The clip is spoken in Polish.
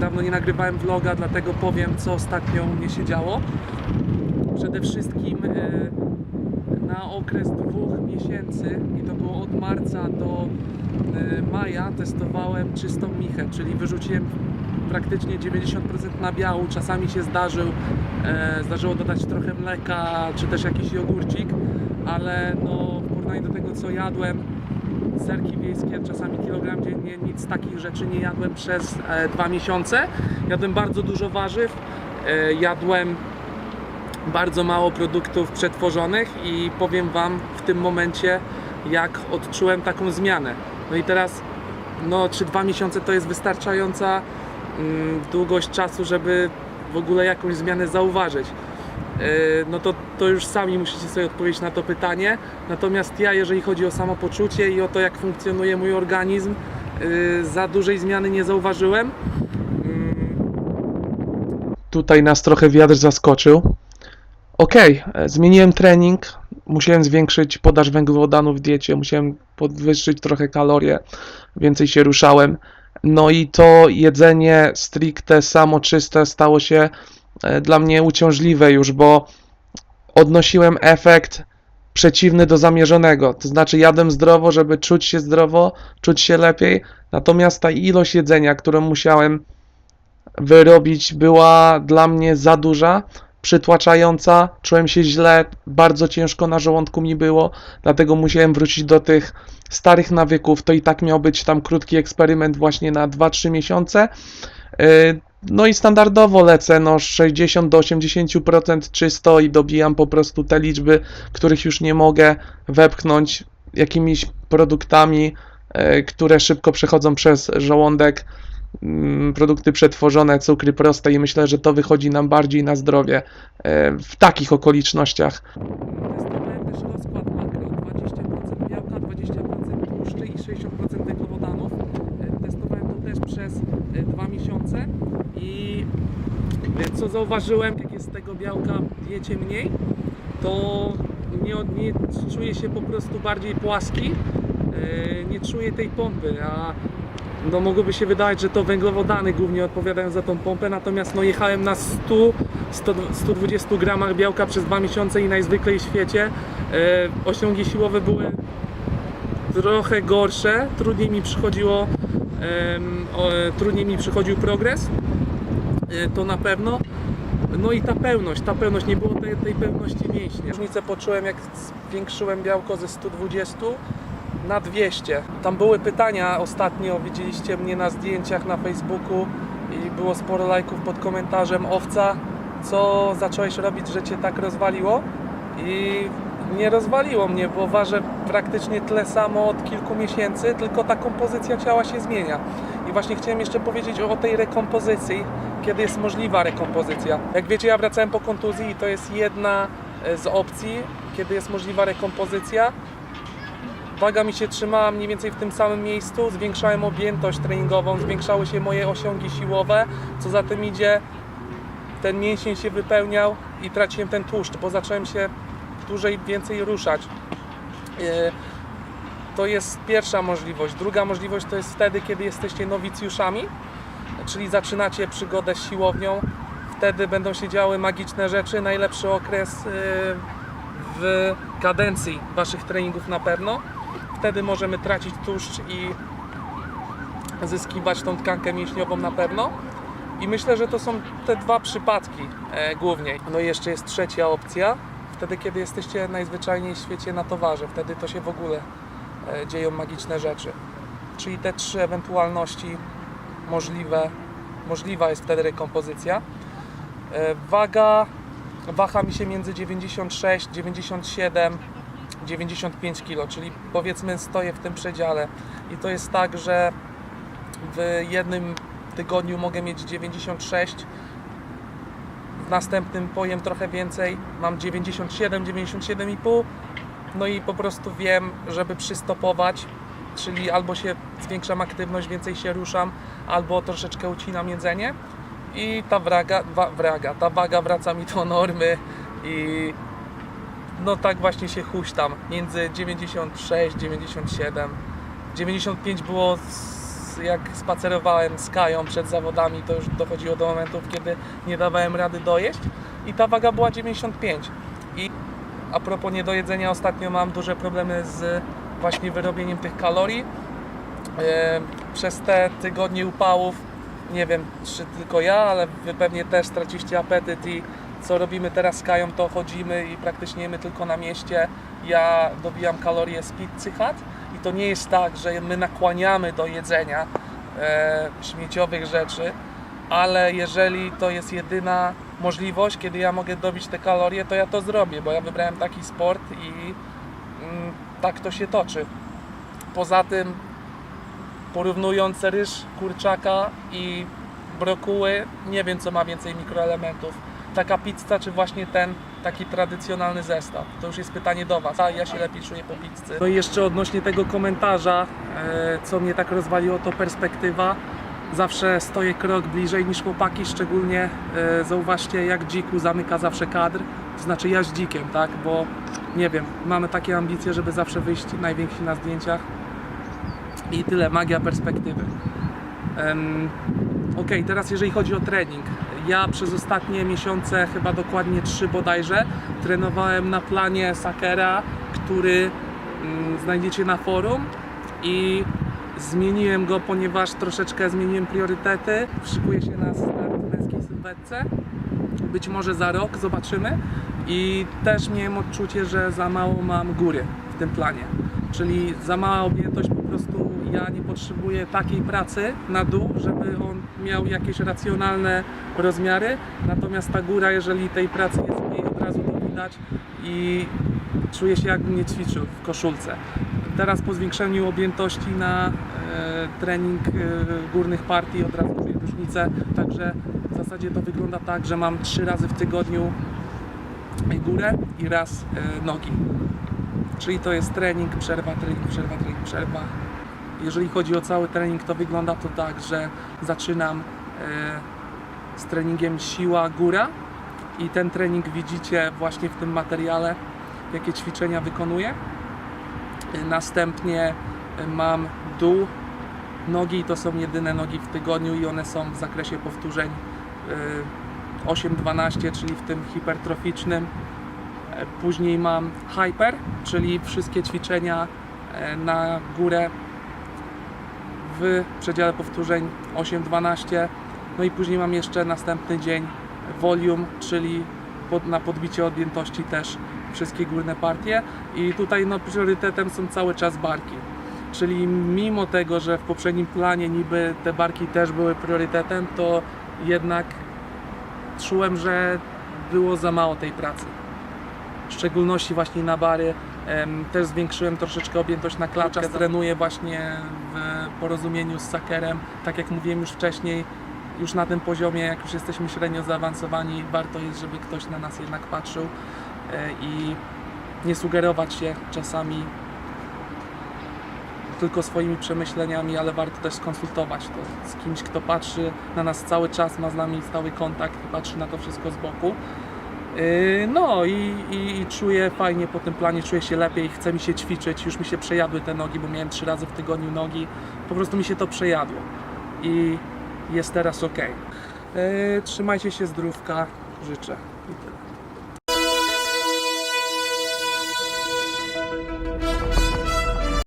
Dawno nie nagrywałem vloga, dlatego powiem, co ostatnio u mnie się działo. Przede wszystkim e, na okres dwóch miesięcy, i to było od marca do e, maja, testowałem czystą michę, czyli wyrzuciłem praktycznie 90% nabiału. Czasami się zdarzył, e, zdarzyło dodać trochę mleka, czy też jakiś jogurcik, ale no, w porównaniu do tego, co jadłem, serki wiejskie, czasami kilogram dziennie, nic takich rzeczy nie jadłem przez e, dwa miesiące. Jadłem bardzo dużo warzyw, e, jadłem bardzo mało produktów przetworzonych i powiem Wam w tym momencie, jak odczułem taką zmianę. No i teraz, no czy dwa miesiące to jest wystarczająca mm, długość czasu, żeby w ogóle jakąś zmianę zauważyć? Yy, no to, to już sami musicie sobie odpowiedzieć na to pytanie. Natomiast ja, jeżeli chodzi o samopoczucie i o to, jak funkcjonuje mój organizm, yy, za dużej zmiany nie zauważyłem. Tutaj nas trochę wiatr zaskoczył. Okej, e, zmieniłem trening, musiałem zwiększyć podaż węglowodanów w diecie, musiałem podwyższyć trochę kalorie, więcej się ruszałem. No i to jedzenie stricte samo czyste stało się e, dla mnie uciążliwe już, bo odnosiłem efekt przeciwny do zamierzonego. To znaczy jadłem zdrowo, żeby czuć się zdrowo, czuć się lepiej, natomiast ta ilość jedzenia, którą musiałem wyrobić, była dla mnie za duża, przytłaczająca. Czułem się źle, bardzo ciężko na żołądku mi było, dlatego musiałem wrócić do tych starych nawyków. To i tak miał być tam krótki eksperyment właśnie na 2-3 miesiące. Yy, No i standardowo lecę, no 60 do 80% czysto i dobijam po prostu te liczby, których już nie mogę wepchnąć jakimiś produktami, e, które szybko przechodzą przez żołądek. Mm, Produkty przetworzone, cukry proste i myślę, że to wychodzi nam bardziej na zdrowie e, w takich okolicznościach. Testowałem też rozkład makro, 20% białka, 20% tłuszczy i 60% węglowodanów. E, Testowałem to też przez dwa miesiące. I co zauważyłem, jak jest tego białka diecie mniej, to nie, nie czuję się po prostu bardziej płaski, e, nie czuję tej pompy, a no mogłoby się wydawać, że to węglowodany głównie odpowiadają za tą pompę, natomiast no jechałem na 100, 100 120 gramach białka przez dwa miesiące i najzwyklej w świecie. E, osiągi siłowe były trochę gorsze, trudniej mi przychodziło trudniej mi przychodził progres, e, to na pewno. No i ta pełność, ta pełność, nie było tej, tej pełności mięśnia. Różnicę poczułem jak zwiększyłem białko ze 120 na 200. Tam były pytania ostatnio, widzieliście mnie na zdjęciach na Facebooku i było sporo lajków pod komentarzem owca, co zacząłeś robić, że cię tak rozwaliło i nie rozwaliło mnie, bo ważę praktycznie tyle samo od kilku miesięcy, tylko ta kompozycja ciała się zmienia. I właśnie chciałem jeszcze powiedzieć o tej rekompozycji, kiedy jest możliwa rekompozycja. Jak wiecie, ja wracałem po kontuzji i to jest jedna e, z opcji, kiedy jest możliwa rekompozycja. Waga mi się trzymała mniej więcej w tym samym miejscu, zwiększałem objętość treningową, zwiększały się moje osiągi siłowe, co za tym idzie, ten mięsień się wypełniał i traciłem ten tłuszcz, bo zacząłem się dłużej, więcej ruszać. E, To jest pierwsza możliwość. Druga możliwość to jest wtedy, kiedy jesteście nowicjuszami, czyli zaczynacie przygodę z siłownią. Wtedy będą się działy magiczne rzeczy. Najlepszy okres e, w kadencji Waszych treningów na pewno. Wtedy możemy tracić tłuszcz i zyskiwać tą tkankę mięśniową na pewno. I myślę, że to są te dwa przypadki e, głównie. No i jeszcze jest trzecia opcja. Wtedy, kiedy jesteście najzwyczajniej w świecie na towarze, wtedy to się w ogóle e, dzieją magiczne rzeczy. Czyli te trzy ewentualności możliwe, możliwa jest wtedy rekompozycja. E, waga waha mi się między 96, 97, 95 kg, czyli powiedzmy stoję w tym przedziale. I to jest tak, że w jednym tygodniu mogę mieć 96, w następnym pojem trochę więcej, mam 97, 97,5. No i po prostu wiem, żeby przystopować, czyli albo się zwiększam aktywność, więcej się ruszam, albo troszeczkę ucinam jedzenie. I ta wraga, wa, wraga, ta waga wraca mi do normy i no tak właśnie się huśtam między 96, 97, 95 było jak spacerowałem z Kają przed zawodami, to już dochodziło do momentów, kiedy nie dawałem rady dojeść i ta waga była 95. I a propos niedojedzenia, ostatnio mam duże problemy z właśnie wyrobieniem tych kalorii. E, Przez te tygodnie upałów, nie wiem czy tylko ja, ale wy pewnie też straciliście apetyt i co robimy teraz z Kają, to chodzimy i praktycznie jemy tylko na mieście. Ja dobijam kalorie z pizzy Hut i to nie jest tak, że my nakłaniamy do jedzenia e, śmieciowych rzeczy, ale jeżeli to jest jedyna możliwość, kiedy ja mogę dobić te kalorie, to ja to zrobię, bo ja wybrałem taki sport i mm, tak to się toczy. Poza tym, porównując ryż kurczaka i brokuły, nie wiem co ma więcej mikroelementów. Taka pizza, czy właśnie ten taki tradycjonalny zestaw? To już jest pytanie do Was. A ja się lepiej czuję po pizzy. No i jeszcze odnośnie tego komentarza, e, co mnie tak rozwaliło, to perspektywa. Zawsze stoję krok bliżej niż chłopaki, szczególnie e, zauważcie jak dziku zamyka zawsze kadr, to znaczy ja z dzikiem, tak, bo nie wiem, mamy takie ambicje, żeby zawsze wyjść najwięksi na zdjęciach i tyle, magia perspektywy. Em, Ok, teraz jeżeli chodzi o trening. Ja przez ostatnie miesiące, chyba dokładnie trzy bodajże, trenowałem na planie Sakera, który mm, znajdziecie na forum i zmieniłem go, ponieważ troszeczkę zmieniłem priorytety. Szykuję się na start męskiej sylwetce. Być może za rok, zobaczymy. I też miałem odczucie, że za mało mam góry w tym planie. Czyli za mała objętość, po prostu ja nie potrzebuję takiej pracy na dół, żeby on miał jakieś racjonalne rozmiary. Natomiast ta góra, jeżeli tej pracy jest mniej, od razu to widać i czuję się jakbym nie ćwiczył w koszulce. Teraz po zwiększeniu objętości na e, trening e, górnych partii od razu czuję różnicę. Także w zasadzie to wygląda tak, że mam trzy razy w tygodniu górę i raz e, nogi. Czyli to jest trening, przerwa, trening, przerwa, trening, przerwa. Jeżeli chodzi o cały trening, to wygląda to tak, że zaczynam e, z treningiem siła góra i ten trening widzicie właśnie w tym materiale, jakie ćwiczenia wykonuję. E, Następnie e, mam dół nogi, to są jedyne nogi w tygodniu i one są w zakresie powtórzeń e, 8-12, czyli w tym hipertroficznym. Później mam hyper, czyli wszystkie ćwiczenia e, na górę w przedziale powtórzeń 8-12. No i później mam jeszcze następny dzień volume, czyli pod, na podbicie objętości też wszystkie górne partie. I tutaj no, priorytetem są cały czas barki. Czyli mimo tego, że w poprzednim planie niby te barki też były priorytetem, to jednak czułem, że było za mało tej pracy w szczególności właśnie na bary. Też zwiększyłem troszeczkę objętość na klaczach. Trenuję właśnie w porozumieniu z Sakerem. Tak jak mówiłem już wcześniej, już na tym poziomie, jak już jesteśmy średnio zaawansowani, warto jest, żeby ktoś na nas jednak patrzył e, i nie sugerować się czasami tylko swoimi przemyśleniami, ale warto też skonsultować to z kimś, kto patrzy na nas cały czas, ma z nami stały kontakt i patrzy na to wszystko z boku. Yy, No i, i, i czuję fajnie po tym planie, czuję się lepiej, chce mi się ćwiczyć, już mi się przejadły te nogi, bo miałem trzy razy w tygodniu nogi, po prostu mi się to przejadło i jest teraz ok. Trzymajcie się zdrówka, życzę.